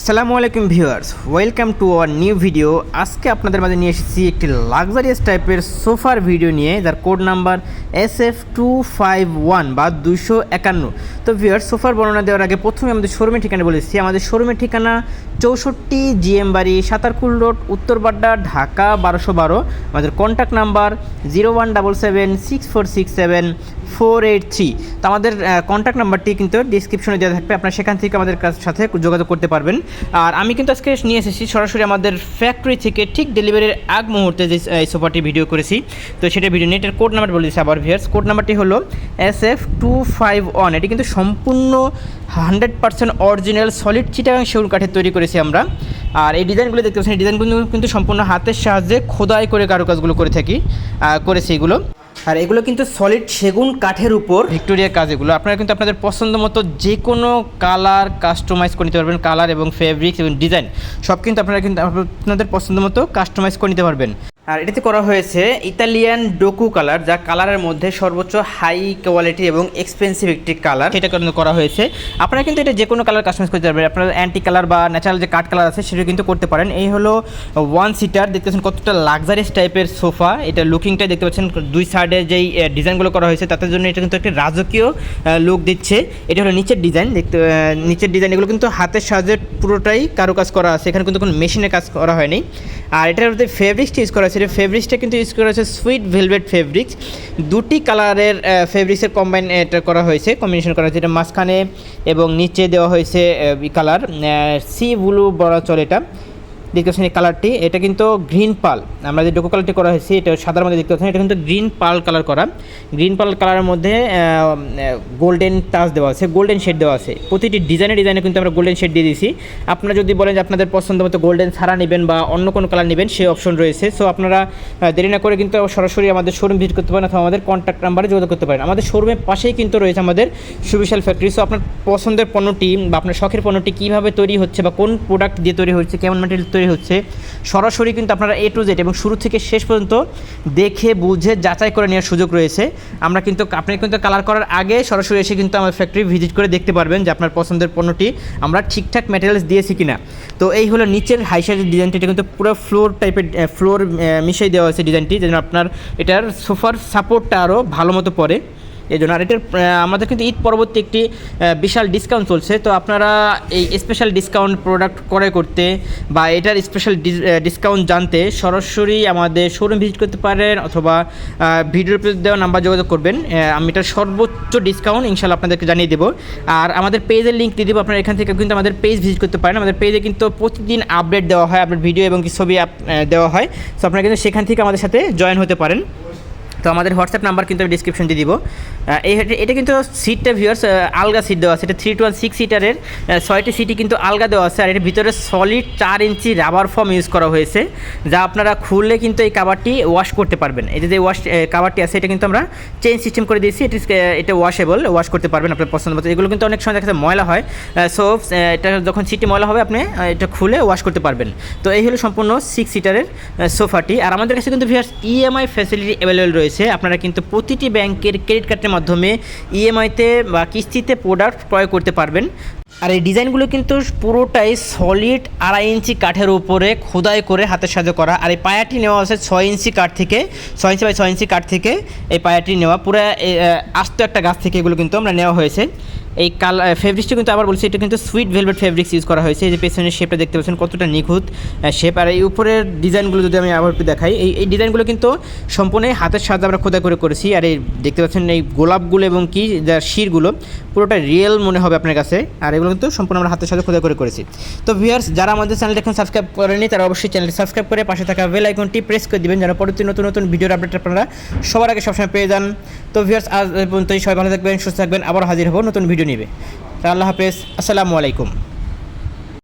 আসসালামু আলাইকুম viewers, welcome to our new video. আজকে আপনাদের মাঝে নিয়ে এসেছি একটি লাক্সারিয়াস টাইপের সোফার ভিডিও নিয়ে, যার code number S F two five one বা দুশো একান্ন। তো ভিউয়ার্স, সোফার বর্ণনা দেওয়ার আগে প্রথমে আমাদের শোরুমের ঠিকানা বলেছি আমাদের শোরুমের ঠিকানা চৌষট্টি জিএম বাড়ি সাতারকুল রোড উত্তরবাড্ডা ঢাকা বারোশো বারো। আমাদের contact number zero one double seven six four six seven four eight three. তো আমাদের কন্ট্যাক্ট নাম্বারটি কিন্তু ডিসক্রিপশনে দেওয়া থাকবে। আপনারা সেখান থেকে আমাদের সাথে যোগাযোগ করতে পারবেন। আর আমি কিন্তু আজকে নিয়ে এসেছি সরাসরি আমাদের ফ্যাক্টরি থেকে ঠিক ডেলিভারির আগ মুহূর্তে যে এই সোফাটি ভিডিও করেছি। তো সেটা ভিডিও নিয়ে এটার কোড নাম্বার বলে দিচ্ছি আবার ভিয়ার্স কোড নাম্বারটি হলো S F two five one এটি কিন্তু সম্পূর্ণ hundred percent original solid Chittagong সেগুন কাঠের তৈরি করেছি আমরা। আর এই ডিজাইনগুলো দেখতে পাচ্ছেন, এই ডিজাইনগুলো কিন্তু সম্পূর্ণ হাতের সাহায্যে খোদাই করে কারুকাজগুলো করে থাকি করেছি এগুলো। আর এগুলো কিন্তু সলিড সেগুন কাঠের উপর। ভিক্টোরিয়া কাজ এগুলো। আপনারা কিন্তু আপনাদের পছন্দ মতো যে কোনো কালার কাস্টমাইজ করে নিতে পারবেন, কালার এবং ফেব্রিক্স এবং ডিজাইন সব কিন্তু আপনারা কিন্তু আপনাদের পছন্দ মতো কাস্টমাইজ করে নিতে পারবেন। আর এটাতে করা হয়েছে ইতালিয়ান ডোকু কালার, যা কালারের মধ্যে সর্বোচ্চ হাই কোয়ালিটি এবং এক্সপেন্সিভ একটি কালার। সেটা কিন্তু করা হয়েছে। আপনারা কিন্তু এটা যে কোনো কালার কাস্টমাইজ করতে পারবেন। আপনারা অ্যান্টি কালার বা ন্যাচারাল যে কাঠ কালার আছে, সেটা কিন্তু করতে পারেন। এই হলো ওয়ান সিটার দেখতে পাচ্ছেন কতটা লাক্সারিয়াস টাইপের সোফা। এটা লুকিংটা দেখতে পাচ্ছেন দুই সাইডে যেই ডিজাইনগুলো করা হয়েছে তাদের জন্য এটা কিন্তু একটা রাজকীয় লুক দিচ্ছে। এটা হলো নিচের ডিজাইন দেখতে নিচের ডিজাইন এগুলো কিন্তু হাতের সাহায্যে পুরোটাই কারুকাজ করা আছে। এখানে কিন্তু কোনো মেশিনে কাজ করা হয়নি। আর এটার মধ্যে ফেব্রিক্সটি ইউজ করা হয়েছে ফেব্রিক্সটা কিন্তু ইউজ করা হয়েছে সুইট ভেলভেট ফেব্রিক্স দুটি কালারের ফেব্রিক্সের কম্বাইন এটা করা হয়েছে কম্বিনেশন করা হয়েছে। এটা মাঝখানে এবং নিচে দেওয়া হয়েছে কালার সি ব্লু বলা চলে এটা। দেখতে পাচ্ছেন এই কালারটি, এটা কিন্তু গ্রিন পাল। আমরা যে ডোকো কালারটি করা হয়েছে, এটা সাদার মধ্যে দেখতে পাচ্ছেন, এটা কিন্তু গ্রিন পাল কালার করা। গ্রিন পাল কালারের মধ্যে গোল্ডেন টাচ দেওয়া আছে, গোল্ডেন শেড দেওয়া আছে। প্রতিটি ডিজাইনে ডিজাইনে কিন্তু আমরা গোল্ডেন শেড দিয়ে দিয়েছি। আপনারা যদি বলেন যে আপনাদের পছন্দ মতো গোল্ডেন ছাড়া নেবেন বা অন্য কোনো কালার নেবেন, সেই অপশন রয়েছে। সো আপনারা দেরি না করে কিন্তু সরাসরি আমাদের শোরুম ভিজিট করতে পারেন অথবা আমাদের কন্ট্যাক্ট নাম্বারে যোগাযোগ করতে পারেন। আমাদের শোরুমের পাশেই কিন্তু রয়েছে আমাদের সুবিশাল ফ্যাক্টরি সো আপনার পছন্দের পণ্যটি বা আপনার শখের পণ্যটি কীভাবে তৈরি হচ্ছে বা কোন প্রোডাক্ট দিয়ে তৈরি হচ্ছে কেমন ম্যাটেরিয়াল তৈরি হচ্ছে। সরাসরি কিন্তু আপনারা এ টু জেড এবং শুরু থেকে শেষ পর্যন্ত দেখে, বুঝে, যাচাই করে নেওয়ার সুযোগ রয়েছে। আমরা কিন্তু আপনি কিন্তু কালার করার আগে সরাসরি এসে কিন্তু আমার ফ্যাক্টরি ভিজিট করে দেখতে পারবেন যে আপনার পছন্দের পণ্যটি আমরা ঠিকঠাক ম্যাটেরিয়ালস দিয়েছি কিনা। তো এই হলো নিচের হাই সাইজের ডিজাইনটি এটা কিন্তু পুরো ফ্লোর টাইপের ফ্লোর মিশিয়ে দেওয়া হয়েছে ডিজাইনটি যেন আপনার এটার সোফার সাপোর্টটা আরও ভালো মতো পড়ে। এই জন্য আর এটার আমাদের কিন্তু ঈদ পরবর্তী একটি বিশাল ডিসকাউন্ট চলছে। তো আপনারা এই স্পেশাল ডিসকাউন্ট প্রোডাক্ট ক্রয় করতে বা এটার স্পেশাল ডিসকাউন্ট জানতে সরাসরি আমাদের শোরুম ভিজিট করতে পারেন অথবা ভিডিওর দেওয়া নাম্বার যোগাযোগ করবেন। আমি এটার সর্বোচ্চ ডিসকাউন্ট ইনশাল্লাহ আপনাদেরকে জানিয়ে দেবো। আর আমাদের পেজের লিঙ্ক দিয়ে দেবো। আপনারা এখান থেকে কিন্তু আমাদের পেজ ভিজিট করতে পারেন। আমাদের পেজে কিন্তু প্রতিদিন আপডেট দেওয়া হয় আপডেট ভিডিও এবং ছবি দেওয়া হয়। সো আপনারা কিন্তু সেখান থেকে আমাদের সাথে জয়েন হতে পারেন। তো আমাদের হোয়াটসঅ্যাপ নাম্বার কিন্তু আমি ডিসক্রিপশন দিয়ে দিব। এই এটা- কিন্তু সিটটা ভিউয়ার্স আলগা সিট দেওয়া আছে। এটা থ্রি টু ওয়ান সিক্স সিটারের ছয়টি সিটই কিন্তু আলগা দেওয়া আছে। আর এর ভিতরে সলিড চার ইঞ্চি রাবার ফর্ম ইউজ করা হয়েছে, যা আপনারা খুললে কিন্তু এই কাবারটি ওয়াশ করতে পারবেন। এই যে যে ওয়াশ কাবারটি আছে, এটা কিন্তু আমরা চেঞ্জ সিস্টেম করে দিয়েছি। এটি এটা ওয়াশেবল ওয়াশ করতে পারবেন আপনার পছন্দ মতো। এগুলো কিন্তু অনেক সময় দেখা যায় ময়লা হয়। সো এটা যখন সিটি ময়লা হবে, আপনি এটা খুলে ওয়াশ করতে পারবেন। তো এই হলো সম্পূর্ণ সিক্স সিটারের সোফাটি আর আমাদের কাছে কিন্তু ভিউয়ার্স ইএমআই ফ্যাসিলিটি অ্যাভেলেবল রয়েছে। আপনারা কিন্তু প্রতিটি ব্যাংকের ক্রেডিট কার্ডের মাধ্যমে ইএমআইতে বা কিস্তিতে প্রোডাক্ট ক্রয় করতে পারবেন। আর এই ডিজাইনগুলো কিন্তু পুরোটাই সলিড আড়াই ইঞ্চি কাঠের উপরে খোদাই করে হাতের সাহায্যে করা। আর এই পায়াটি নেওয়া হচ্ছে ছয় ইঞ্চি কাঠ থেকে, ছয় ইঞ্চি বাই ছয় ইঞ্চি কাঠ থেকে এই পায়াটি নেওয়া। পুরো আস্ত একটা গাছ থেকে এগুলো কিন্তু আমরা নেওয়া হয়েছে। এই কালার ফেব্রিক্সটা কিন্তু আবার বলছি, এটা কিন্তু সুইট ভেলভেট ফেব্রিক্স ইউজ করা হয়েছে। এই যে পেছনের শেপটা দেখতে পাচ্ছেন, কতটা নিখুঁত শেপ আর এই উপরের ডিজাইনগুলো যদি আমি আবার একটু দেখাই, এই এই ডিজাইনগুলো কিন্তু সম্পূর্ণ হাতের সাহায্যে আমরা খোদাই করে করেছি। আর এই দেখতে পাচ্ছেন এই গোলাপগুলো এবং কি যার শিরগুলো, পুরোটা রিয়েল মনে হবে আপনার কাছে। আর এগুলো কিন্তু সম্পূর্ণ আমরা হাতের সাথে খোদাই করে করেছি। তো ভিউয়ার্স যারা আমাদের চ্যানেল এখন সাবস্ক্রাইব করেনি তারা অবশ্যই চ্যানেলটি সাবস্ক্রাইব করে পাশে থাকা বেল আইকনটি প্রেস করে দিবেন, যেন পরবর্তী নতুন নতুন ভিডিওর আপডেট আপনারা সবার আগে সবসময় পেয়ে যান। তো ভিউয়ার্স আজ পর্যন্তই, সবাই ভালো থাকবেন, সুস্থ থাকবেন আবার হাজির হব নতুন ভিডিও নিবে তা আল্লাহ হাফেজ আসসালামু আলাইকুম